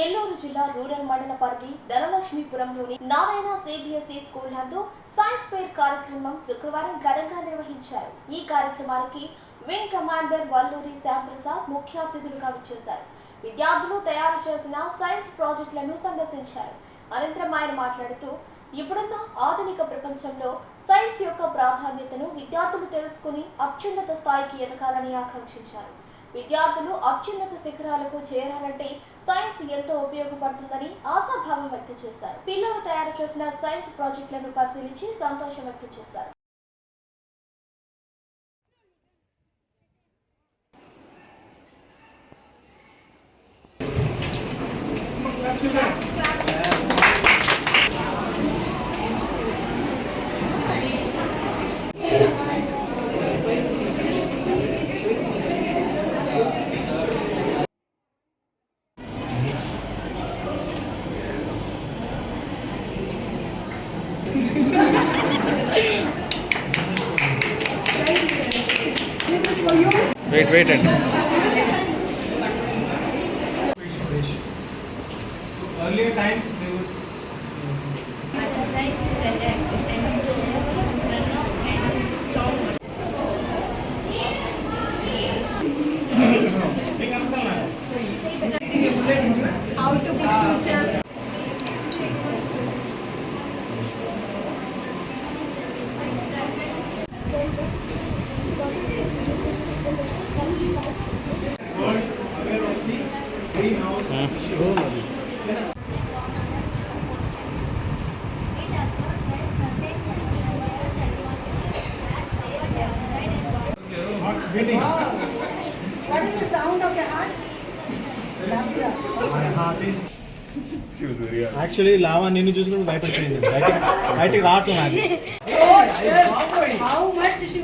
నెల్లూరు జిల్లా రూరల్ మండల పరిధి ధనలక్ష్మీపురంలోని నారాయణ సిబిఎస్ఈ స్కూల్ నందు సైన్స్ ఫెయిర్ కార్యక్రమం శుక్రవారం ఘనంగా నిర్వహించారు. ఈ కార్యక్రమానికి వింగ్ కమాండర్ వల్లూరి శ్యాంప్రసాద్ ముఖ్య అతిథులుగా విచ్చేశారు. విద్యార్థులు తయారు చేసిన సైన్స్ ప్రాజెక్టులను సందర్శించారు. అనంతరం ఆయన మాట్లాడుతూ ఇప్పుడున్న ఆధునిక ప్రపంచంలో సైన్స్ యొక్క ప్రాధాన్యతను విద్యార్థులు తెలుసుకుని అత్యున్నత స్థాయికి ఎదగాలని ఆకాంక్షించారు. విద్యార్థులు అత్యున్నత శిఖరాలకు చేరాలంటే సైన్స్ ఎంతో ఉపయోగపడుతుందని ఆశాభావం వ్యక్తం చేశారు పిల్లలు తయారు చేసిన సైన్స్ ప్రాజెక్టులను పరిశీలించి సంతోషం వ్యక్తం చేశారు వెయిట్ వెయిట్ అండి earlier times beating. What is the sound of the heart? Laughter. My heart is actually lava నిన్ను చూసుకుంటూ భయపడిపోయింది బయటికి బయటికి రావట్లేదు నాకు How much she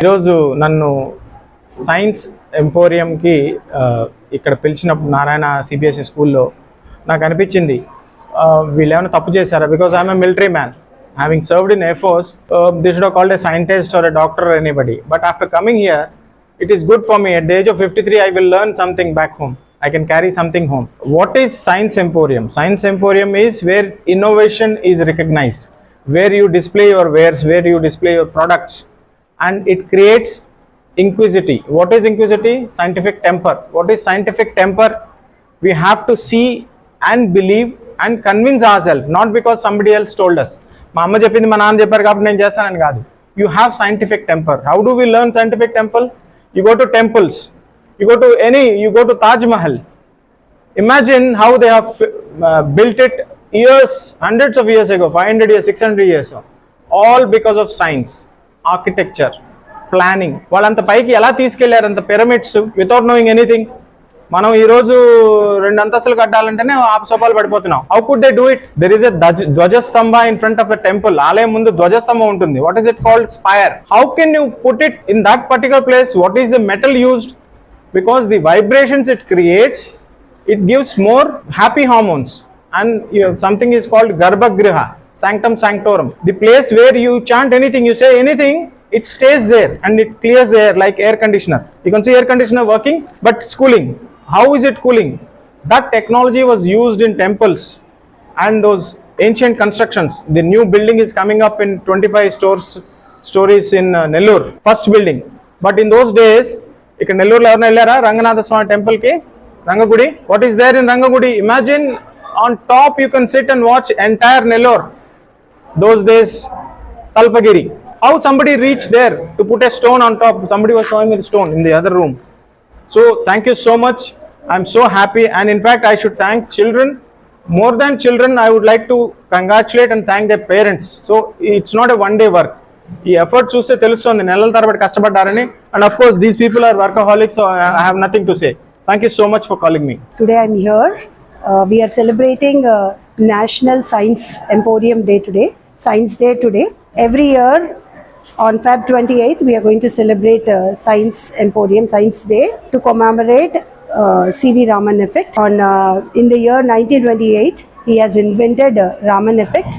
ఈరోజు నన్ను సైన్స్ ఎంపోరియంకి ఇక్కడ పిలిచినప్పుడు నారాయణ సిబిఎస్ఈ స్కూల్లో నాకు అనిపించింది వీళ్ళేమైనా తప్పు చేశారా? Because I'm a military man having served in air force this though called a scientist or a doctor anybody but after coming here it is good for me at the age of fifty three I will learn something back home I can carry something home what is science emporium science emporium is where innovation is recognised where you display your wares where you display your products and it creates inquisity what is inquisity scientific temper what is scientific temper we have to see and believe and convince ourselves not because somebody else told us మా అమ్మ చెప్పింది మా నాన్న చెప్పారు కాబట్టి నేను చేస్తానని కాదు you have scientific temper how do we learn scientific temple you go to temples you go to any you go to Taj Mahal imagine how they have uh, built it years hundreds of years ago 500 years 600 years ago all because of science architecture planning వాళ్ళంత పైకి ఎలా తీసుకెళ్ళారు అంత pyramids without knowing anything మనం ఈ రోజు రెండు అంతస్తులు కట్టాలంటేనే ఆపసోపాలు పడిపోతున్నాం. How could they do it there is a dhwajasthambha in front of the temple ఆలయం ముందు ధ్వజస్తంభం ఉంటుంది. What is it called spire how can you put it in that particular place what is the metal used because the vibrations it creates it gives more happy hormones and you know, something is called garbhagriha sanctum sanctorum the place where you chant anything you say anything it stays there and it clears the air like air conditioner you can see air conditioner working but it's cooling how is it cooling that technology was used in temples and those ancient constructions the new building is coming up in 25 stores stories in uh, Nellore first building but in those days ఇక్కడ నెల్లూరులో ఎవరైనా వెళ్ళారా రంగనాథ స్వామి temple కి రంగగుడి what is there in రంగగుడి imagine on top you can SIT and watch entire Nellore those days talpagiri how somebody reached there to put a stone on top somebody was showing me the stone in the other room so thank you so much i'm so happy and in fact i should thank children more than children i would like to congratulate and thank their parents so it's not a one day work ఈ effort చూస్తే తెలుస్తుంది నెలల తరబడి కష్టపడ్డారని and of course these people are వర్కహాలిక్స్ I have nothing to say thank you so much for calling me Today I'm here. Uh, we are celebrating uh, National Science Emporium Day today, Science Day today. Every year on Feb 28th, we are going to celebrate uh, Science Emporium Science Day to commemorate uh, C.V. Raman effect. On uh, in the year 1928, he has invented uh, Raman effect,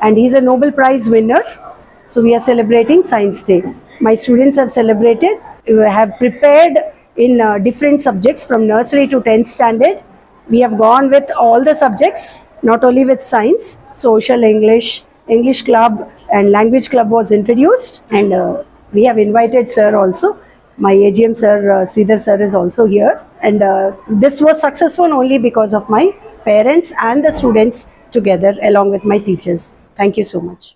and he's a Nobel Prize winner. So we are celebrating Science Day. My students have celebrated, have prepared in uh, different subjects from nursery to 10th standard. We have gone with all the subjects, not only with science, social, English, English club, and language club was introduced, and uh, we have invited sir also. My AGM sir, uh, Sridhar sir, is also here, and uh, this was successful only because of my parents and the students together, along with my teachers. Thank you so much.